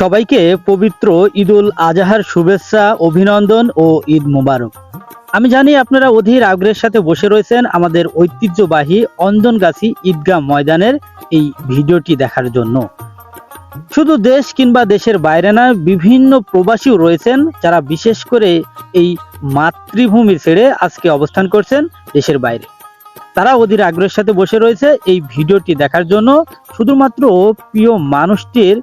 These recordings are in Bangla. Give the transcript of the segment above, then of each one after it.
সবাইকে পবিত্র ঈদুল আজহার শুভেচ্ছা, অভিনন্দন ও ঈদ মোবারক। আমি জানি আপনারা অধীর আগ্রহের সাথে বসে রয়েছেন আমাদের ঐতিহ্যবাহী অন্দনগাছি ঈদগাহ ময়দানের এই ভিডিওটি দেখার জন্য। শুধু দেশ কিংবা দেশের বাইরে না, বিভিন্ন প্রবাসীও রয়েছেন যারা বিশেষ করে এই মাতৃভূমি ছেড়ে আজকে অবস্থান করছেন দেশের বাইরে। তারা অধীর আগ্রহের সাথে বসে রয়েছে এই ভিডিওটি দেখার জন্য। শুধুমাত্র প্রিয় মানুষটির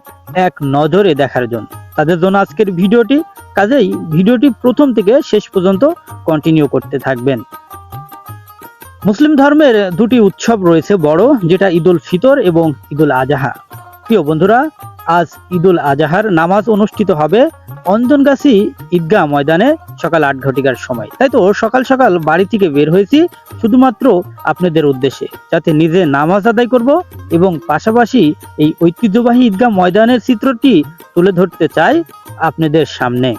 এক নজরে দেখার জন্য। তাদের জন্য আজকের ভিডিওটি কাজেই ভিডিওটি প্রথম থেকে শেষ পর্যন্ত কন্টিনিউ করতে থাকবেন। মুসলিম ধর্মের দুটি উৎসব রয়েছে বড়, যেটা ঈদুল ফিতর এবং ঈদুল আজহা। প্রিয় বন্ধুরা আজ ঈদুল আজাহার নামাজ অনুষ্ঠিত হবে অঞ্জনগাছি ঈদগাহ ময়দানে সকাল আট ঘটিকার সময়। তাই তো, সকাল সকাল বাড়ি থেকে বের হয়েছি শুধুমাত্র আপনাদের উদ্দেশ্যে, যাতে নিজে নামাজ আদায় করব এবং পাশাপাশি এই ঐতিহ্যবাহী ঈদগাহ ময়দানের চিত্রটি তুলে ধরতে চাই আপনাদের সামনে।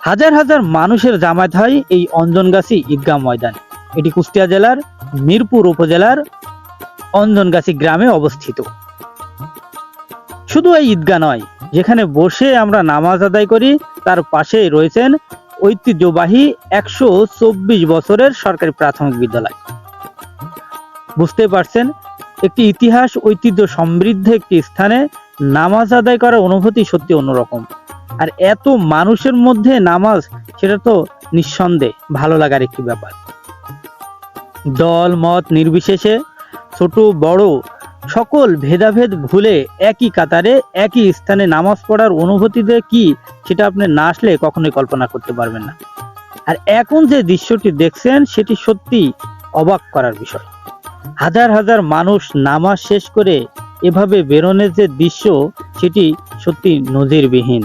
হাজার হাজার মানুষের জামায়াত হয় এই অঞ্জনগাছি ঈদগাহ ময়দানে। এটি কুষ্টিয়া জেলার মিরপুর উপজেলার অঞ্জনগাছি গ্রামে অবস্থিত। শুধু এই ঈদগাহ নয়, যেখানে বসে আমরা নামাজ আদায় করি, তার পাশেই রয়েছেন ঐতিহ্যবাহী একশো চব্বিশ বছরের সরকারি প্রাথমিক বিদ্যালয়। বুঝতে পারছেন, একটি ইতিহাস ঐতিহ্য সমৃদ্ধ একটি স্থানে নামাজ আদায় করার অনুভূতি সত্যি অন্যরকম। আর এত মানুষের মধ্যে নামাজ, সেটা তো নিঃসন্দেহে ভালো লাগার একটি ব্যাপার। দল, মত নির্বিশেষে ছোট, বড় সকল ভেদাভেদ ভুলে একই কাতারে, একই স্থানে নামাজ পড়ার অনুভূতিতে কি সেটা আপনি না আসলে কখনোই কল্পনা করতে পারবেন না। আর এখন যে দৃশ্যটি দেখছেন, সেটি সত্যি অবাক করার বিষয়। হাজার হাজার মানুষ নামাজ শেষ করে এভাবে বেরোনের যে দৃশ্য, সেটি সত্যি নজিরবিহীন।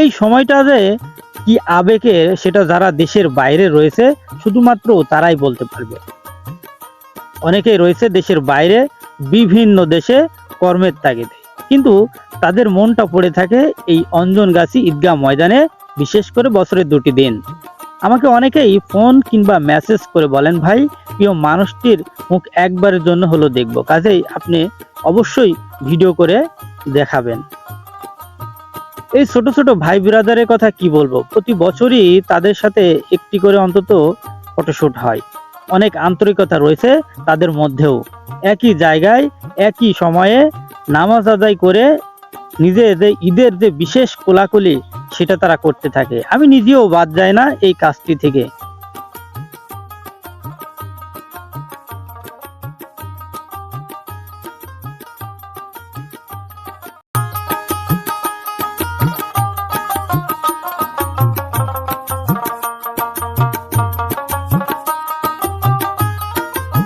এই সময়টা যে কি আবেগের, সেটা যারা দেশের বাইরে রয়েছে, শুধুমাত্র তারাই বলতে পারবে। অনেকেই রয়েছে দেশের বাইরে, বিভিন্ন দেশে কর্মের তাগিদে। কিন্তু তাদের মনটা পড়ে থাকে এই অঞ্জনগাছি ঈদগাহ ময়দানে, বিশেষ করে বছরের দুটি দিন। আমাকে অনেকেই ফোন কিংবা মেসেজ করে বলেন, ভাই, প্রিয় মানুষটির মুখ একবারের জন্য হলো দেখব। কাজেই আপনি অবশ্যই ভিডিও করে দেখাবেন। এই ছোট ছোট ভাই বিরাদারের কথা কি বলব? প্রতি বছরই তাদের সাথে একটি করে অন্তত ফটোশুট হয়। অনেক আন্তরিকতা রয়েছে তাদের মধ্যেও। একই জায়গায়, একই সময়ে নামাজ আদায় করে নিজের যে ঈদের যে বিশেষ কোলাকুলি, সেটা তারা করতে থাকে। আমি নিজেও বাদ যায় না এই কাজটি থেকে।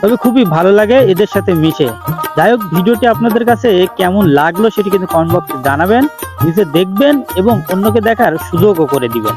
তবে খুবই ভালো লাগে এদের সাথে মিশে। যাই হোক, ভিডিওটি আপনাদের কাছে কেমন লাগল সেটি কিন্তু কমেন্ট বক্সে জানাবেন, নিজে দেখবেন এবং অন্যকে দেখার সুযোগও করে দিবেন।